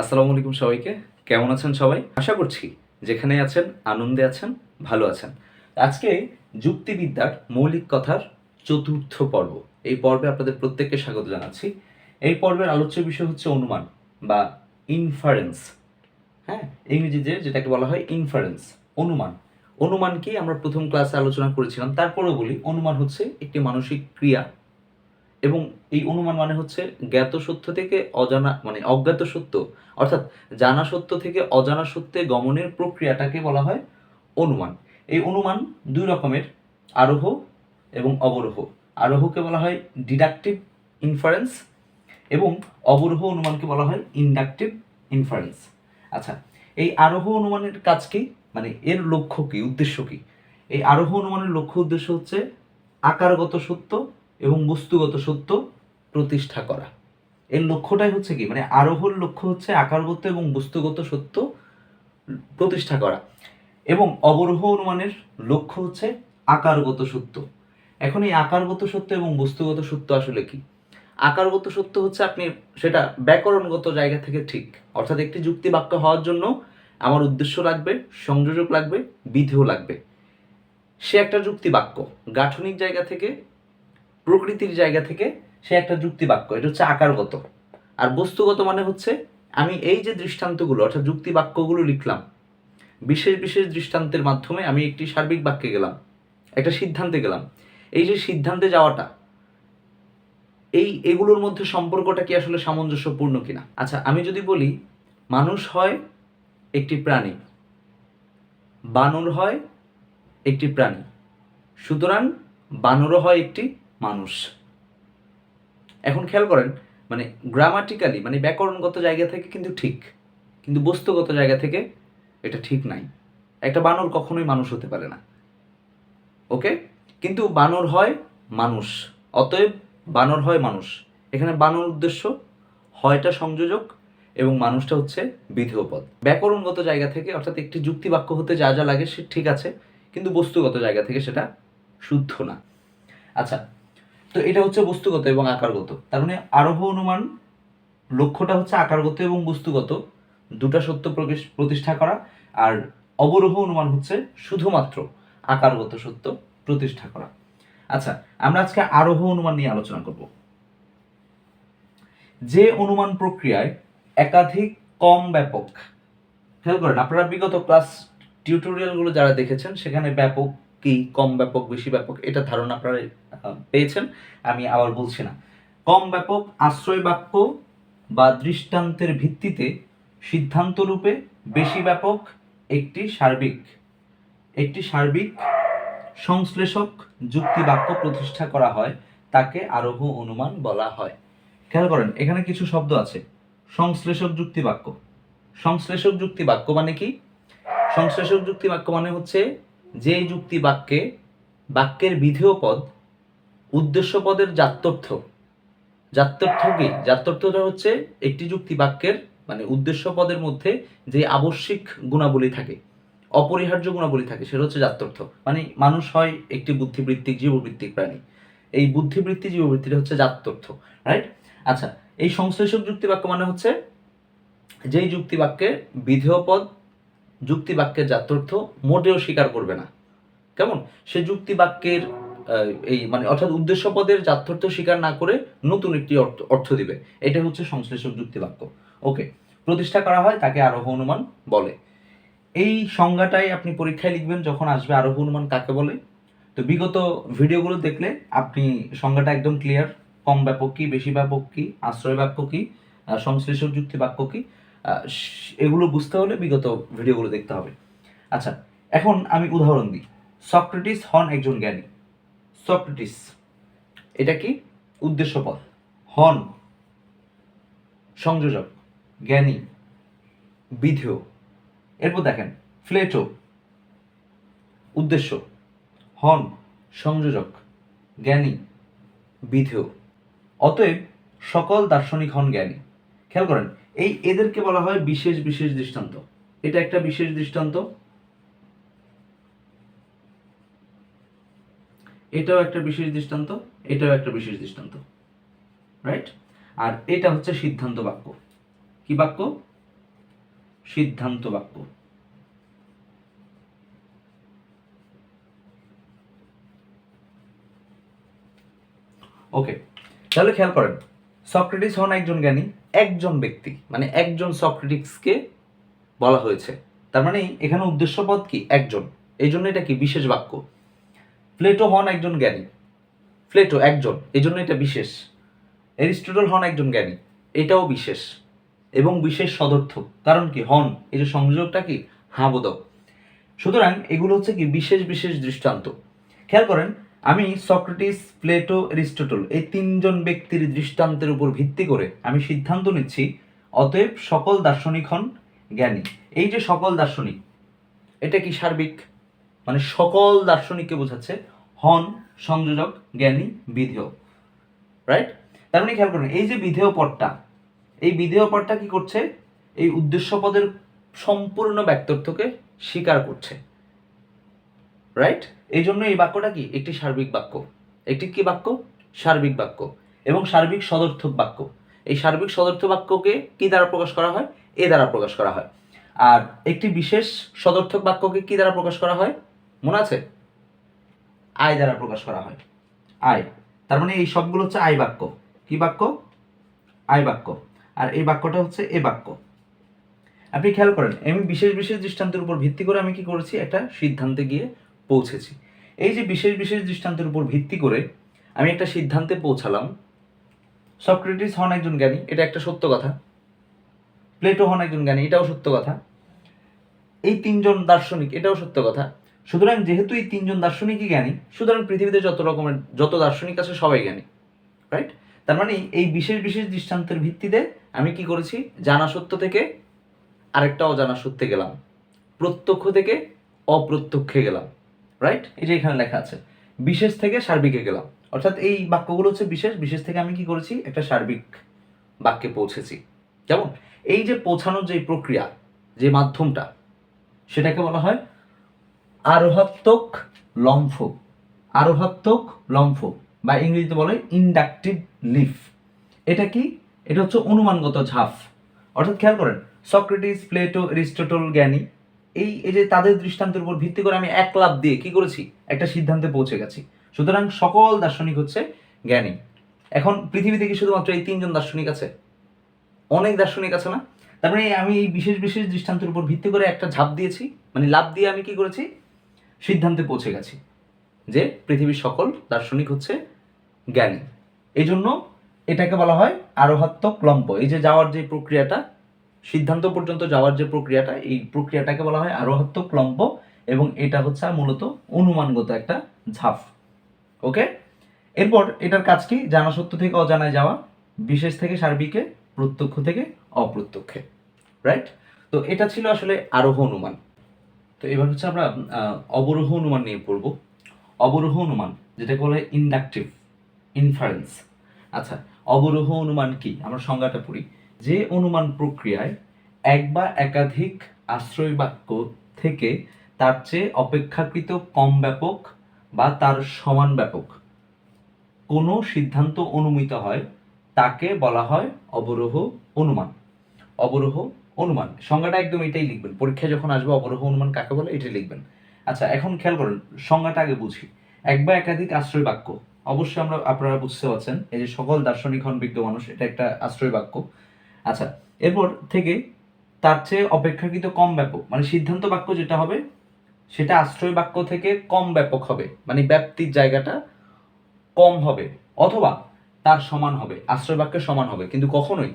আসসালামু আলাইকুম সবাইকে। কেমন আছেন সবাই? আশা করছি যেখানে আছেন, আনন্দে আছেন, ভালো আছেন। আজকে যুক্তিবিদ্যার মৌলিক কথার চতুর্থ পর্ব। এই পর্বে আপনাদের প্রত্যেককে স্বাগত জানাচ্ছি। এই পর্বের আলোচ্য বিষয় হচ্ছে অনুমান বা ইনফারেন্স হ্যাঁ ইংরেজিতে যেটাকে বলা হয় ইনফারেন্স অনুমান। অনুমান কি আমরা প্রথম ক্লাসে আলোচনা করেছিলাম, তারপরেও বলি অনুমান হচ্ছে একটি মানসিক ক্রিয়া। এবং এই অনুমান মানে হচ্ছে জ্ঞাত সত্য থেকে অজানা মানে অজ্ঞাত সত্য, অর্থাৎ জানা সত্য থেকে অজানা সত্যে গমনের প্রক্রিয়াটাকে বলা হয় অনুমান। এই অনুমান দুই রকমের, আরোহ এবং অবরোহ। আরোহকে বলা হয় ডিডাকটিভ ইনফারেন্স এবং অবরোহ অনুমানকে বলা হয় ইন্ডাকটিভ ইনফারেন্স। আচ্ছা এই আরোহ অনুমানের কাজ কি? মানে এর লক্ষ্য কি? উদ্দেশ্য কি? এই আরোহ অনুমানের লক্ষ্য উদ্দেশ্য হচ্ছে আকারগত সত্য এবং বস্তুগত সত্য প্রতিষ্ঠা করা। এর লক্ষ্যটাই হচ্ছে কি? মানে আরোহর লক্ষ্য হচ্ছে আকারগত এবং বস্তুগত সত্য প্রতিষ্ঠা করা। এবং অবরোহ অনুমানের লক্ষ্য হচ্ছে আকারগত সত্য। এখন এই আকারগত সত্য এবং বস্তুগত সত্য আসলে কি? আকারগত সত্য হচ্ছে আপনি সেটা ব্যাকরণগত জায়গা থেকে ঠিক, অর্থাৎ একটি যুক্তি বাক্য হওয়ার জন্য আমার উদ্দেশ্য লাগবে, সংযোজক লাগবে বিধেয় লাগবে। সে একটা যুক্তি বাক্য, গাঠনিক জায়গা থেকে প্রকৃতির জায়গা থেকে সে একটা যুক্তি বাক্য এটা হচ্ছে আকারগত। আর বস্তুগত মানে হচ্ছে, আমি এই যে দৃষ্টান্তগুলো, অর্থাৎ যুক্তি বাক্যগুলো লিখলাম, বিশেষ বিশেষ দৃষ্টান্তের মাধ্যমে আমি একটি সার্বিক বাক্যে গেলাম, একটা সিদ্ধান্তে গেলাম। এই যে সিদ্ধান্তে যাওয়াটা, এই এগুলোর মধ্যে সম্পর্কটা কি আসলে সামঞ্জস্যপূর্ণ কিনা? আচ্ছা আমি যদি বলি, মানুষ হয় একটি প্রাণী, বানর হয় একটি প্রাণী, সুতরাং বানরও হয় একটি মানুষ। এখন খেয়াল করেন মানে গ্রামাটিক্যালি মানে ব্যাকরণগত জায়গা থেকে কিন্তু ঠিক, কিন্তু বস্তুগত জায়গা থেকে এটা ঠিক নাই। একটা বানর কখনোই মানুষ হতে পারে না। ওকে? কিন্তু বানর হয় মানুষ, অতএব বানর হয় মানুষ। এখানে বানর উদ্দেশ্য হয়টা সংযোজক এবং মানুষটা হচ্ছে বিধেয় পদ ব্যাকরণগত জায়গা থেকে, অর্থাৎ একটি যুক্তি বাক্য হতে যা যা লাগে সে ঠিক আছে, কিন্তু বস্তুগত জায়গা থেকে সেটা শুদ্ধ না। আচ্ছা তো এটা হচ্ছে বস্তুগত এবং আকারগত। তার মানে আরোহ অনুমান, লক্ষ্যটা হচ্ছে আকারগত এবং বস্তুগত, দুটা সত্য প্রতিষ্ঠা করা, আর অবরোহ অনুমান হচ্ছে শুধুমাত্র আকারগত সত্য প্রতিষ্ঠা করা। আচ্ছা আমরা আজকে আরোহ অনুমান নিয়ে আলোচনা করব। যে অনুমান প্রক্রিয়ায় একাধিক কম ব্যাপক, খেয়াল করেন, আপনারা বিগত ক্লাস টিউটোরিয়ালগুলো যারা দেখেছেন, সেখানে ব্যাপক কি, কম ব্যাপক, বেশি ব্যাপক, এটা ধারণা আপনারা পেয়েছেন আমি আবার বলছি না। কম ব্যাপক আশ্রয় বাক্য বা দৃষ্টান্তের ভিত্তিতে সিদ্ধান্ত রূপে বেশি ব্যাপক একটি সার্বিক একটি সার্বিক সংশ্লেষক যুক্তি বাক্য প্রতিষ্ঠা করা হয় তাকে আরোহ অনুমান বলা হয়। খেয়াল করেন এখানে কিছু শব্দ আছে। সংশ্লেষক যুক্তি বাক্য। সংশ্লেষক যুক্তি বাক্য মানে কি? সংশ্লেষক যুক্তি বাক্য মানে হচ্ছে যে যুক্তি বাক্যে বাক্যের বিধেয় পদ উদ্দেশ্য পদের জাত্যর্থ। জাত্যর্থ কি? জাত্যর্থটা হচ্ছে একটি যুক্তি বাক্যের মানে উদ্দেশ্য পদের মধ্যে যে আবশ্যিক গুণাবলী থাকে, অপরিহার্য গুণাবলী থাকে, সেটা হচ্ছে জাত্যর্থ। মানে মানুষ হয় একটি বুদ্ধিবৃত্তিক, জীববৃত্তিক প্রাণী। এই বুদ্ধিবৃত্তি, জীববৃত্তিটা হচ্ছে জাত্যর্থ রাইট আচ্ছা এই সংশ্লেষক যুক্তি বাক্য মানে হচ্ছে যেই যুক্তি বাক্যে বিধেয় পদ, যুক্তি বাক্যের জাত্যর্থ মোটেও স্বীকার করবে না। কেমন? সে যুক্তি বাক্যের এই মানে অর্থাৎ উদ্দেশ্য পদের জাত্যর্থ স্বীকার না করে নতুন একটি অর্থ অর্থ দিবে। এটা হচ্ছে সংশ্লেষক যুক্তি বাক্য ওকে প্রতিষ্ঠা করা হয় তাকে আরোহ অনুমান বলে। এই সংজ্ঞাটাই আপনি পরীক্ষায় লিখবেন যখন আসবে আরোহ অনুমান কাকে বলে। তো বিগত ভিডিওগুলো দেখলে আপনি সংজ্ঞাটা একদম ক্লিয়ার কম ব্যাপক কি, বেশি ব্যাপক কি, আশ্রয় বাক্য কি সংশ্লেষক যুক্তি বাক্য কি এগুলো বুঝতে হলে বিগত ভিডিওগুলো দেখতে হবে। আচ্ছা এখন আমি উদাহরণ দিই। সক্রেটিস হন একজন জ্ঞানী। সক্রেটিস, এটা কি? উদ্দেশ্য পদ হন, সংযোজক, জ্ঞানী, বিধেয়। এরপর দেখেন, ফ্লেটো, উদ্দেশ্য, হন, সংযোজক, জ্ঞানী, বিধেয়। অতএব, সকল দার্শনিক হন জ্ঞানী। খেয়াল করেন, এই এদেরকে বলা হয় বিশেষ বিশেষ দৃষ্টান্ত। এটা একটা বিশেষ দৃষ্টান্ত। এটাও একটা বিশেষ দৃষ্টান্ত, এটাও একটা বিশেষ দৃষ্টান্ত রাইট আর এটা হচ্ছে সিদ্ধান্ত বাক্য। কি বাক্য? সিদ্ধান্ত বাক্য। ওকে তাহলে খেয়াল করেন, সক্রেটিস হন একজন জ্ঞানী, একজন ব্যক্তি মানে একজন সক্রেটিসকে বলা হয়েছে। তার মানে এখানে উদ্দেশ্যপদ কি? একজন। এই জন্য এটা কি? বিশেষ বাক্য। প্লেটো হন একজন জ্ঞানী। প্লেটো একজন এই জন্য এটা বিশেষ। এরিস্টটল হন একজন জ্ঞানী, এটাও বিশেষ। এবং বিশেষ সদর্থক। কারণ কি? হন, এই যে সংযোগটা কি? হাবোধক সুতরাং এগুলো হচ্ছে কি? বিশেষ বিশেষ দৃষ্টান্ত। খেয়াল করেন, আমি সক্রেটিস, প্লেটো এরিস্টটল এই তিনজন ব্যক্তির দৃষ্টান্তের উপর ভিত্তি করে আমি সিদ্ধান্ত নিচ্ছি, অতএব সকল দার্শনিক হন জ্ঞানী। এই যে সকল দার্শনিক, এটা কি সার্বিক? মানে সকল দার্শনিককে বোঝাচ্ছে হন, সংযোজক, জ্ঞানী, বিধেয় রাইট তার মানে খেয়াল করুন, এই যে বিধেয় পদটা, এই বিধেয় পদটা কি করছে? এই উদ্দেশ্য পদের সম্পূর্ণ ব্যক্তত্বকে স্বীকার করছে রাইট এই জন্য এই বাক্যটা কি? একটি সার্বিক বাক্য। একটি কি বাক্য? সার্বিক বাক্য এবং সার্বিক সদর্থক বাক্য। এই সার্বিক সদর্থ বাক্যকে কি দ্বারা প্রকাশ করা হয়? এ দ্বারা প্রকাশ করা হয়। আর একটি বিশেষ সদর্থক বাক্যকে কি দ্বারা প্রকাশ করা হয়? মনে আছে? আয় দ্বারা প্রকাশ করা হয়। আয়। তার মানে এই সবগুলো হচ্ছে আয় বাক্য। কি বাক্য? আয় বাক্য। আর এই বাক্যটা হচ্ছে এ বাক্য। আপনি খেয়াল করেন আমি বিশেষ বিশেষ দৃষ্টান্তের উপর ভিত্তি করে আমি কি করেছি? একটা সিদ্ধান্তে গিয়ে পৌঁছেছি। এই যে বিশেষ বিশেষ দৃষ্টান্তের উপর ভিত্তি করে আমি একটা সিদ্ধান্তে পৌঁছালাম। সক্রেটিস হন একজন জ্ঞানী, এটা একটা সত্য কথা। প্লেটো হন একজন জ্ঞানী, এটাও সত্য কথা। এই তিনজন দার্শনিক, এটাও সত্য কথা। সুতরাং যেহেতু এই তিনজন দার্শনিকই জ্ঞানী, সুতরাং পৃথিবীতে যত রকমের, যত দার্শনিক আছে সবাই জ্ঞানী রাইট তার মানে এই বিশেষ বিশেষ দৃষ্টান্তের ভিত্তিতে আমি কি করেছি? জানা সত্য থেকে আরেকটা অজানা সত্যে গেলাম, প্রত্যক্ষ থেকে অপ্রত্যক্ষে গেলাম রাইট এই যে এখানে লেখা আছে, বিশেষ থেকে সার্বিকে গেলাম। অর্থাৎ এই বাক্যগুলো হচ্ছে বিশেষ বিশেষ থেকে আমি কি করেছি? একটা সার্বিক বাক্যে পৌঁছেছি। যেমন, এই যে পৌঁছানোর যে প্রক্রিয়া, যে মাধ্যমটা, সেটাকে বলা হয় আরোহাত্মক লম্ফ। আরোহাত্মক লম্ফ, বা ইংরেজিতে বলে ইন্ডাকটিভ লিফ এটা কি? এটা হচ্ছে অনুমানগত ঝাঁপ। অর্থাৎ খেয়াল করেন, সক্রেটিস, প্লেটো, এরিস্টটল, জ্ঞানী, এই এই যে তাদের দৃষ্টান্তের উপর ভিত্তি করে আমি এক লাভ দিয়ে কি করেছি? একটা সিদ্ধান্তে পৌঁছে গেছি। সুতরাং সকল দার্শনিক হচ্ছে জ্ঞানী। এখন পৃথিবীতে কি শুধুমাত্র এই তিনজন দার্শনিক আছে। অনেক দার্শনিক আছে না? তার মানে আমি এই বিশেষ বিশেষ দৃষ্টান্তের উপর ভিত্তি করে একটা ঝাঁপ দিয়েছি। মানে লাভ দিয়ে আমি কি করেছি? সিদ্ধান্তে পৌঁছে গেছি যে পৃথিবীর সকল দার্শনিক হচ্ছে জ্ঞানী। এই জন্য এটাকে বলা হয় আরোহাত্মক লম্ব। এই যে যাওয়ার যে প্রক্রিয়াটা, সিদ্ধান্ত পর্যন্ত যাওয়ার যে প্রক্রিয়াটা, এই প্রক্রিয়াটাকে বলা হয় আরোহাত্মক লম্ব এবং এটা হচ্ছে মূলত অনুমানগত একটা ঝাঁপ। ওকে? এরপর এটার কাজ কি? জানা সত্য থেকে অজানায় যাওয়া, বিশেষ থেকে সার্বিকে, প্রত্যক্ষ থেকে অপ্রত্যক্ষে। রাইট? তো এটা ছিল আসলে আরোহ অনুমান। তো এবার হচ্ছে আমরা অবরোহ অনুমান নিয়ে পড়ব। অবরোহ অনুমান, যেটাকে বলে ইন্ডাকটিভ ইনফারেন্স আচ্ছা অবরোহ অনুমান কি? আমরা সংজ্ঞাটা পড়ি। যে অনুমান প্রক্রিয়ায় এক বা একাধিক আশ্রয় বাক্য থেকে তার চেয়ে অপেক্ষাকৃত কম ব্যাপক বা তার সমান ব্যাপক কোনো সিদ্ধান্ত অনুমিত হয়, তাকে বলা হয় অবরোহ অনুমান। অবরোহ অনুমান, সংজ্ঞাটা একদম এটাই লিখবেন। পরীক্ষায় যখন আসবে, অবরোহ অনুমান কাকে বলে, এটাই লিখবেন। আচ্ছা এখন খেয়াল করেন, সংজ্ঞাটা আগে বুঝি। এক বা একাধিক আশ্রয় বাক্য। অবশ্যই আমরা, আপনারা বুঝতে পারছেন, এই যে সকল দার্শনিক হন বিজ্ঞ মানুষ, এটা একটা আশ্রয় বাক্য। আচ্ছা এরপর থেকে তার চেয়ে অপেক্ষাকৃত কম ব্যাপক মানে সিদ্ধান্ত বাক্য যেটা হবে, সেটা আশ্রয় বাক্য থেকে কম ব্যাপক হবে মানে ব্যাপ্তির জায়গাটা কম হবে, অথবা তার সমান হবে, আশ্রয় বাক্যের সমান হবে, কিন্তু কখনোই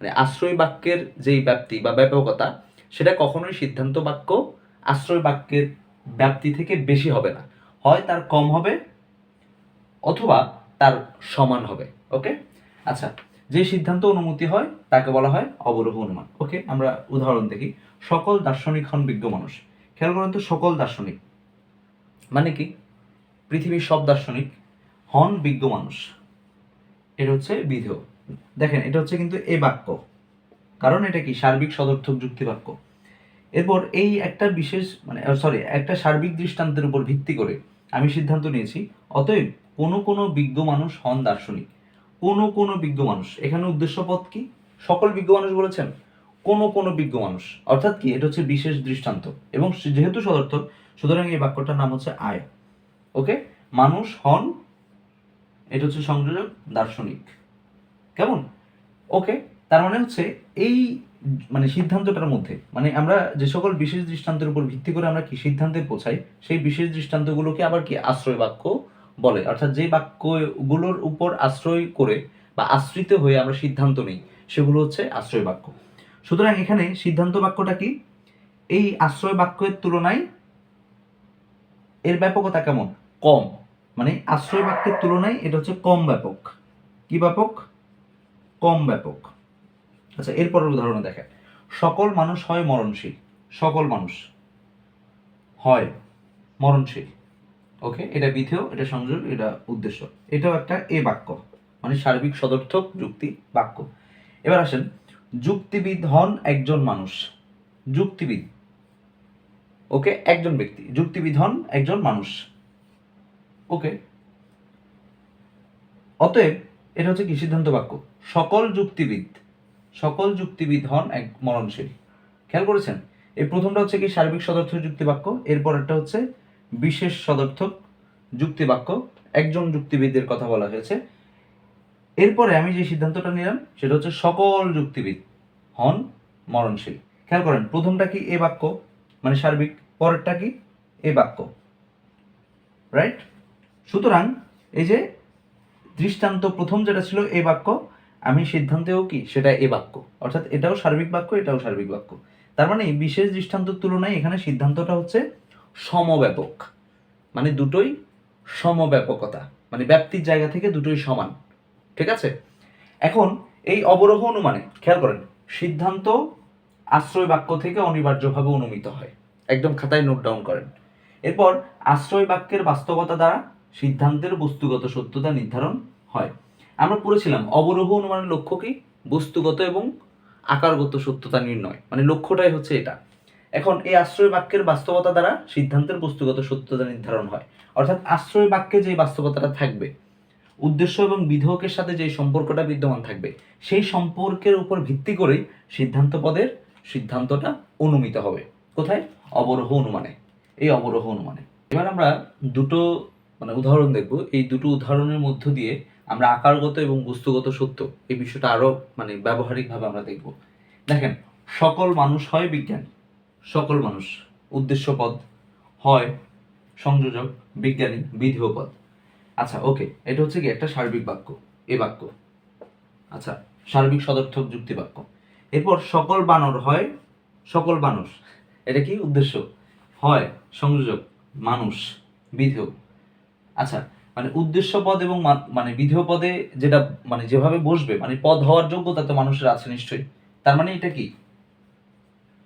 মানে আশ্রয় বাক্যের যেই ব্যাপ্তি বা ব্যাপকতা, সেটা কখনোই সিদ্ধান্ত বাক্য আশ্রয় বাক্যের ব্যাপ্তি থেকে বেশি হবে না। হয় তার কম হবে, অথবা তার সমান হবে। ওকে আচ্ছা যে সিদ্ধান্ত অনুমতি হয়, তাকে বলা হয় অবরোহ অনুমান। ওকে আমরা উদাহরণ দেখি। সকল দার্শনিক হন বিজ্ঞ মানুষ। খেয়াল করেন তো, সকল দার্শনিক। মানে কি? পৃথিবীর সব দার্শনিক হন বিজ্ঞ মানুষ। এটা হচ্ছে বিধেয়। দেখেন, এটা হচ্ছে কিন্তু এ বাক্য। কারণ এটা কি? সার্বিক সদর্থক যুক্তি বাক্য। এরপর এই একটা বিশেষ মানে সরি একটা সার্বিক দৃষ্টান্তের উপর ভিত্তি করে আমি সিদ্ধান্ত নিয়েছি, অতএব কোনো কোনো বিজ্ঞ মানুষ হন দার্শনিক। কোনো কোনো বিজ্ঞ মানুষ। এখানে উদ্দেশ্য পদ কি? সকল বিজ্ঞ মানুষ বলেছেন, কোনো কোনো বিজ্ঞ মানুষ। অর্থাৎ কি? এটা হচ্ছে বিশেষ দৃষ্টান্ত। এবং যেহেতু সদর্থক, সুতরাং এই বাক্যটার নাম হচ্ছে আয়। ওকে? মানুষ হন, এটা হচ্ছে সংযোজক, দার্শনিক। কেমন? ওকে তার মানে হচ্ছে এই মানে সিদ্ধান্তটার মধ্যে মানে আমরা যে সকল বিশেষ দৃষ্টান্তের উপর ভিত্তি করে আমরা কি সিদ্ধান্তে পৌঁছাই, সেই বিশেষ দৃষ্টান্তগুলোকে আবার কি আশ্রয় বাক্য বলে? অর্থাৎ যে বাক্যগুলোর উপর আশ্রয় করে বা আশ্রিত হয়ে আমরা সিদ্ধান্ত নিই, সেগুলো হচ্ছে আশ্রয় বাক্য। সুতরাং এখানে সিদ্ধান্ত বাক্যটা কি? এই আশ্রয় বাক্যের তুলনায় এর ব্যাপকতা কেমন? কম। মানে আশ্রয় বাক্যের তুলনায় এটা হচ্ছে কম ব্যাপক। কি ব্যাপক? কম ব্যাপক। আচ্ছা এরপরের উদাহরণ দেখেন। সকল মানুষ হয় মরণশীল। সকল মানুষ হয় মরণশীল। ওকে, এটা বিধেয়, এটা সংযোগ, এটা উদ্দেশ্য। এটাও একটা এ বাক্য মানে সার্বিক সদর্থক যুক্তি বাক্য। এবার আসেন, যুক্তিবিদ হন একজন মানুষ। যুক্তিবিদ, ওকে, একজন ব্যক্তি। যুক্তিবিদ হন একজন মানুষ। ওকে, অতএব এটা হচ্ছে কি সিদ্ধান্ত বাক্য সকল যুক্তিবিদ সকল যুক্তিবিদ হন এক মরণশীল। খেয়াল করেছেন? এই প্রথমটা হচ্ছে কি সার্বিক সদর্থক যুক্তি বাক্য এরপরেরটা হচ্ছে বিশেষ সদর্থক যুক্তি বাক্য একজন যুক্তিবিদের কথা বলা হয়েছে। এরপরে আমি যে সিদ্ধান্তটা নিলাম, সেটা হচ্ছে সকল যুক্তিবিদ হন মরণশীল। খেয়াল করেন, প্রথমটা কি এ বাক্য? মানে সার্বিক, পরেরটা কি এ বাক্য? রাইট? সুতরাং এই যে দৃষ্টান্ত প্রথম যেটা ছিল এ বাক্য, আমি সিদ্ধান্তেও কি? সেটা এ বাক্য। অর্থাৎ এটাও সার্বিক বাক্য, এটাও সার্বিক বাক্য। তার মানে বিশেষ দৃষ্টান্তর তুলনায় এখানে সিদ্ধান্তটা হচ্ছে সমব্যাপক। মানে দুটোই সমব্যাপকতা। মানে ব্যাপ্তির জায়গা থেকে দুটোই সমান। ঠিক আছে? এখন এই অবরোহ অনুমানে, খেয়াল করেন, সিদ্ধান্ত আশ্রয় বাক্য থেকে অনিবার্যভাবে অনুমিত হয়। একদম খাতায় নোট ডাউন করেন। এরপর আশ্রয় বাক্যের বাস্তবতা দ্বারা সিদ্ধান্তের বস্তুগত সত্যতা নির্ধারণ হয়। আমরা পড়েছিলাম, অবরোহ অনুমানের লক্ষ্য কি? বস্তুগত এবং আকারগত সত্যতা নির্ণয়। মানে লক্ষ্যটাই হচ্ছে এটা। এখন এই আশ্রয় বাক্যের বাস্তবতা দ্বারা সিদ্ধান্তের বস্তুগত সত্যতা নির্ধারণ হয়। অর্থাৎ আশ্রয় বাক্যে যে বাস্তবতাটা থাকবে, উদ্দেশ্য এবং বিধেয়কের সাথে যে সম্পর্কটা বিদ্যমান থাকবে, সেই সম্পর্কের উপর ভিত্তি করেই সিদ্ধান্ত পদের সিদ্ধান্তটা অনুমিত হবে। কোথায়? অবরোহ অনুমানে। এই অবরোহ অনুমানে। এবার আমরা দুটো মানে উদাহরণ দেখব। এই দুটো উদাহরণের মধ্য দিয়ে আমরা আকারগত এবং বস্তুগত সত্য এই বিষয়টা আরও মানে ব্যবহারিকভাবে আমরা দেখব। দেখেন, সকল মানুষ হয় বিজ্ঞান। সকল মানুষ। উদ্দেশ্য পদ হয় সংযোজক, বিজ্ঞানী বিধেয় পদ। আচ্ছা ওকে, এটা হচ্ছে কি একটা সার্বিক বাক্য, এ বাক্য। আচ্ছা সার্বিক সদর্থক যুক্তি বাক্য। এরপর সকল বানর হয় সকল মানুষ। এটা কি? উদ্দেশ্য। হয় সংযোজক, মানুষ বিধেয় আচ্ছা মানে উদ্দেশ্য পদ এবং মানে বিধেয় পদে যেটা মানে যেভাবে বসবে মানে পদ হওয়ার যোগ্যতা তো মানুষের আছে নিশ্চয়ই। তার মানে এটা কি?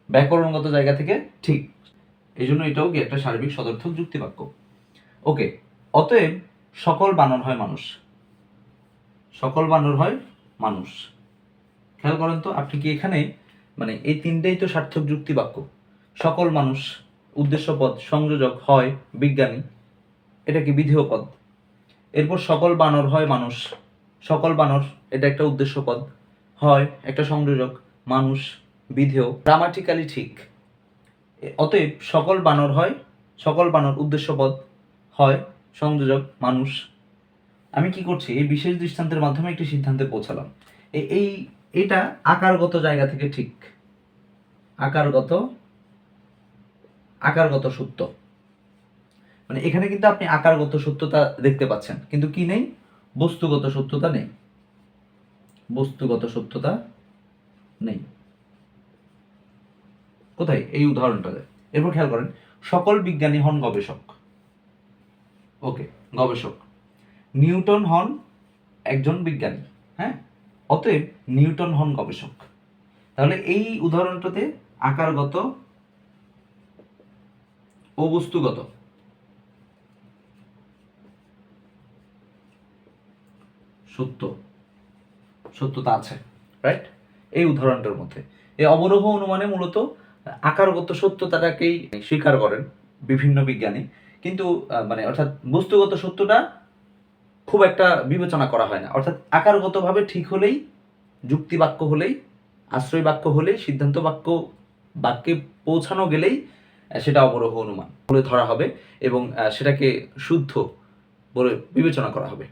ব্যাকরণগত জায়গা থেকে ঠিক। এই জন্য এটাও কি একটা সার্বিক সদর্থক যুক্তি বাক্য ওকে, অতএব সকল বানর হয় মানুষ। সকল বানর হয় মানুষ। খেয়াল করেন তো, আপনি কি এখানে মানে এই তিনটেই তো সার্থক যুক্তি বাক্য সকল মানুষ উদ্দেশ্য পদ সংযোজক হয় বিজ্ঞানী। এটা কি বিধেয় পদ? এরপর সকল বানর হয় মানুষ। সকল বানর, এটা একটা উদ্দেশ্য পদ। হয় একটা সংযোজক, মানুষ, বিধেয়। গ্রামাটিক্যালি ঠিক। অতএব সকল বানর হয়, সকল বানর উদ্দেশ্য পদ। হয় সংযোজক, মানুষ। আমি কি করছি? এই বিশেষ দৃষ্টান্তের মাধ্যমে একটি সিদ্ধান্তে পৌঁছালাম। এই, এটা আকারগত জায়গা থেকে ঠিক। আকারগত আকারগত সত্য মানে এখানে কিন্তু আপনি আকারগত সত্যতা দেখতে পাচ্ছেন। কিন্তু কি নেই? বস্তুগত সত্যতা নেই। বস্তুগত সত্যতা নেই। কোথায়? এই উদাহরণটাতে। এরপর খেয়াল করেন, সকল বিজ্ঞানী হন গবেষক। ওকে, গবেষক। নিউটন হন একজন বিজ্ঞানী হ্যাঁ? অতএব নিউটন হন গবেষক। তাহলে এই উদাহরণটাতে আকারগত ও বস্তুগত। সত্য। সত্যতা আছে রাইট এই উদাহরণটার মধ্যে। এই অবরোহ অনুমানে মূলত আকারগত সত্যতাটাকেই স্বীকার করেন বিভিন্ন বিজ্ঞানী। কিন্তু মানে অর্থাৎ বস্তুগত সত্যটা খুব একটা বিবেচনা করা হয় না। অর্থাৎ আকারগতভাবে ঠিক হলেই যুক্তি বাক্য হলেই আশ্রয় বাক্য হলেই সিদ্ধান্ত বাক্য বাক্যে পৌঁছানো গেলেই সেটা অবরোহ অনুমান বলে ধরা হবে এবং সেটাকে শুদ্ধ বলে বিবেচনা করা হবে।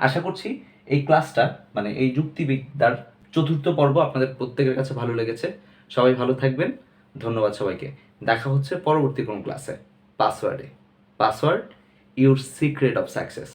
আশা করছি এই ক্লাসটা মানে এই যুক্তিবিদ্যার চতুর্থ পর্ব আপনাদের প্রত্যেকের কাছে ভালো লেগেছে। সবাই ভালো থাকবেন। ধন্যবাদ সবাইকে। দেখা হচ্ছে পরবর্তী কোন ক্লাসে পাসওয়ার্ডে password your secret of success